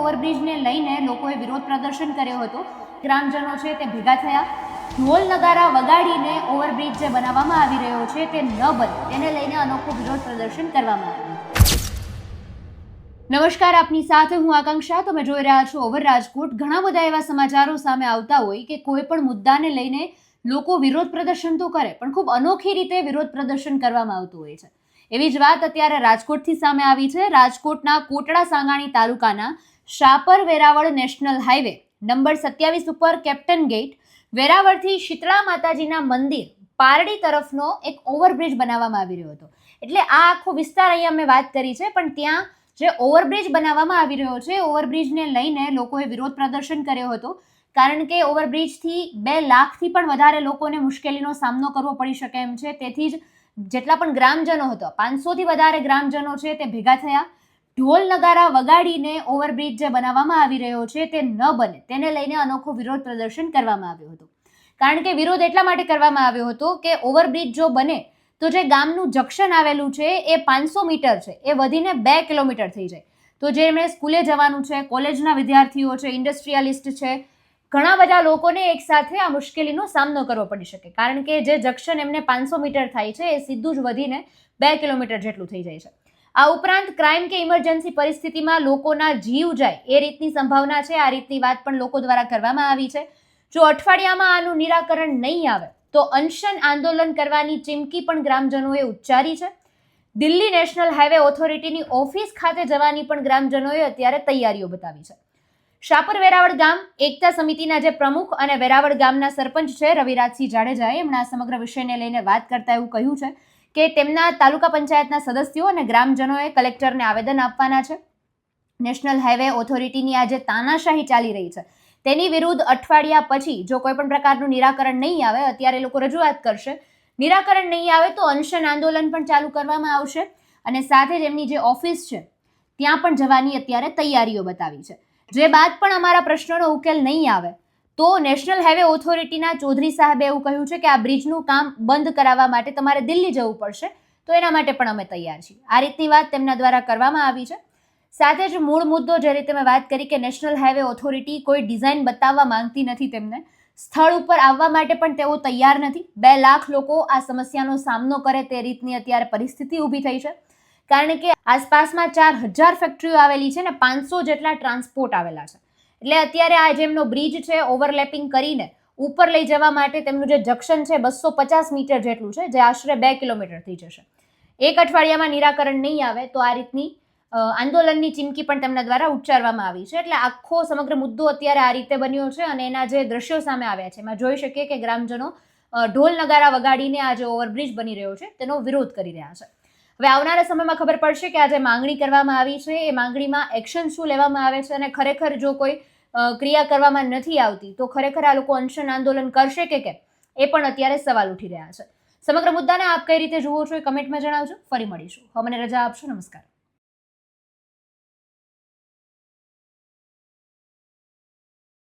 ઓવરબ્રિજને લઈને લોકોએ વિરોધ પ્રદર્શન કર્યો હતો. ગ્રામજનો છે તે ભેગા થયા. ઢોલ નગારા વગાડીને ઓવરબ્રિજ જે બનાવવામાં આવી રહ્યો છે તે ન બને. તેને લઈને અનોખું વિરોધ પ્રદર્શન કરવામાં આવ્યું. નમસ્કાર, આપની સાથે હું આકાંક્ષા. તમે જોઈ રહ્યા છો ઓવર રાજકોટ. ઘણા બધા એવા સમાચારો સામે આવતા હોય કે કોઈ પણ મુદ્દાને લઈને લોકો વિરોધ પ્રદર્શન તો કરે, પણ ખૂબ અનોખી રીતે વિરોધ પ્રદર્શન કરવામાં આવતું હોય છે. એવી જ વાત અત્યારે રાજકોટથી સામે આવી છે. રાજકોટના કોટડા સાંગાણી તાલુકાના Shapar Veraval national highway, number સત્યાવીસ ઉપર કેપ્ટન ગેટ, વેરાવળથી શીતળા માતાજીના મંદિર, પારડી તરફનો એક ઓવરબ્રિજ બનાવવામાં આવી રહ્યો હતો. એટલે આ આખો વિસ્તાર અહીંયા મેં વાત કરી છે, પણ ત્યાં જે ઓવરબ્રિજ બનાવવામાં આવી રહ્યો છે ઓવરબ્રિજને લઈને લોકોએ વિરોધ પ્રદર્શન કર્યો હતો, કારણ કે ઓવરબ્રિજથી બે લાખથી પણ વધારે લોકોને મુશ્કેલીનો સામનો કરવો પડી શકે એમ છે. તેથી જ જેટલા પણ ગ્રામજનો હતા, પાંચસોથી વધારે ગ્રામજનો છે તે ભેગા થયા ઢોલ નગારા વગાડીને ઓવરબ્રિજ જે બનાવવામાં આવી રહ્યો છે તે ન બને. તેને લઈને અનોખો વિરોધ પ્રદર્શન કરવામાં આવ્યો હતો. કારણ કે વિરોધ એટલા માટે કરવામાં આવ્યો હતો કે ઓવરબ્રિજ જો બને, તો જે ગામનું જંક્શન આવેલું છે એ પાંચસો મીટર છે. એ વધીને બે કિલોમીટર થઈ જાય. તો જે એમણે સ્કૂલે જવાનું છે, કોલેજના વિદ્યાર્થીઓ છે, ઇન્ડસ્ટ્રીયાલિસ્ટ છે, ઘણા બધા લોકોને એકસાથે આ મુશ્કેલીનો સામનો કરવો પડી શકે. કારણ કે જે જંક્શન એમને પાંચસો મીટર થાય છે, એ સીધું જ વધીને બે કિલોમીટર જેટલું થઈ જાય છે. આ ઉપરાંત ક્રાઇમ કે ઇમરજન્સી પરિસ્થિતિમાં લોકોના જીવ જાય એ રીતની સંભાવના છે. આ રીતની વાત પણ લોકો દ્વારા કરવામાં આવી છે. જો અઠવાડિયામાં આનું નિરાકરણ નહીં આવે, તો અનશન આંદોલન કરવાની ચીમકી પણ ગ્રામજનોએ ઉચ્ચારી છે. દિલ્હી નેશનલ હાઈવે ઓથોરિટીની ઓફિસ ખાતે જવાની પણ ગ્રામજનોએ અત્યારે તૈયારીઓ બતાવી છે. શાપર વેરાવળ ગામ એકતા સમિતિના જે પ્રમુખ અને વેરાવળ ગામના સરપંચ છે રવિરાજસિંહ જાડેજાએ એમણે આ સમગ્ર વિષયને લઈને વાત કરતા એવું કહ્યું છે કે તેમના તાલુકા પંચાયતના સદસ્યો અને ગ્રામજનોએ કલેક્ટરને આવેદન આપવાના છે. નેશનલ હાઈવે ઓથોરિટીની આજે તાનાશાહી ચાલી રહી છે. તેની વિરુદ્ધ અઠવાડિયા પછી જો કોઈ પણ પ્રકારનું નિરાકરણ નહીં આવે, અત્યારે લોકો રજૂઆત કરશે. નિરાકરણ નહીં આવે તો અનશન આંદોલન પણ ચાલુ કરવામાં આવશે અને સાથે જ એમની જે ઓફિસ છે, ત્યાં પણ જવાની અત્યારે તૈયારીઓ બતાવી છે. જે બાદ પણ અમારા પ્રશ્નોનો ઉકેલ નહીં આવે તો નેશનલ હાઈવે ઓથોરિટીના ચૌધરી સાહેબે એવું કહ્યું છે કે આ બ્રિજનું કામ બંધ કરાવવા માટે તમારે દિલ્હી જવું પડશે. તો એના માટે પણ અમે તૈયાર છીએ. આ રીતની વાત તેમના દ્વારા કરવામાં આવી છે. સાથે જ મૂળ મુદ્દો જે રીતે મેં વાત કરી કે નેશનલ હાઈવે ઓથોરિટી કોઈ ડિઝાઇન બતાવવા માંગતી નથી તેમને, સ્થળ ઉપર આવવા માટે પણ તેઓ તૈયાર નથી. બે લાખ લોકો આ સમસ્યાનો સામનો કરે તે રીતની અત્યારે પરિસ્થિતિ ઊભી થઈ છે. કારણ કે આસપાસમાં ચાર હજાર ફેક્ટરીઓ આવેલી છે ને પાંચસો જેટલા ટ્રાન્સપોર્ટ આવેલા છે. એટલે અત્યારે આ જેમનો બ્રિજ છે ઓવરલેપિંગ કરીને ઉપર લઈ જવા માટે તેમનું જે જંક્શન છે, બસો પચાસ મીટર જેટલું છે, જે આશરે બે કિલોમીટર થઈ જશે. એક અઠવાડિયામાં નિરાકરણ નહીં આવે તો આ રીતની આંદોલનની ચીમકી પણ તેમના દ્વારા ઉચ્ચારવામાં આવી છે. એટલે આખો સમગ્ર મુદ્દો અત્યારે આ રીતે બન્યો છે અને એના જે દ્રશ્યો સામે આવ્યા છે. એમાં જોઈ શકીએ કે ગ્રામજનો ઢોલ નગારા વગાડીને આ જે ઓવરબ્રિજ બની રહ્યો છે, તેનો વિરોધ કરી રહ્યા છે. હવે આવનારા સમયમાં ખબર પડશે કે આ જે માંગણી કરવામાં આવી છે. એ માંગણીમાં એક્શન શું લેવામાં આવે છે અને ખરેખર જો કોઈ ક્રિયા કરવામાં નથી આવતી, તો ખરેખર આ લોકો અનશન આંદોલન કરશે કે કેમ? એ પણ અત્યારે સવાલ ઉઠી રહ્યા છે. સમગ્ર મુદ્દાને આપ કઈ રીતે જુઓ છો એ કમેન્ટમાં જણાવજો. ફરી મળીશું. હવે મને રજા આપશો. નમસ્કાર.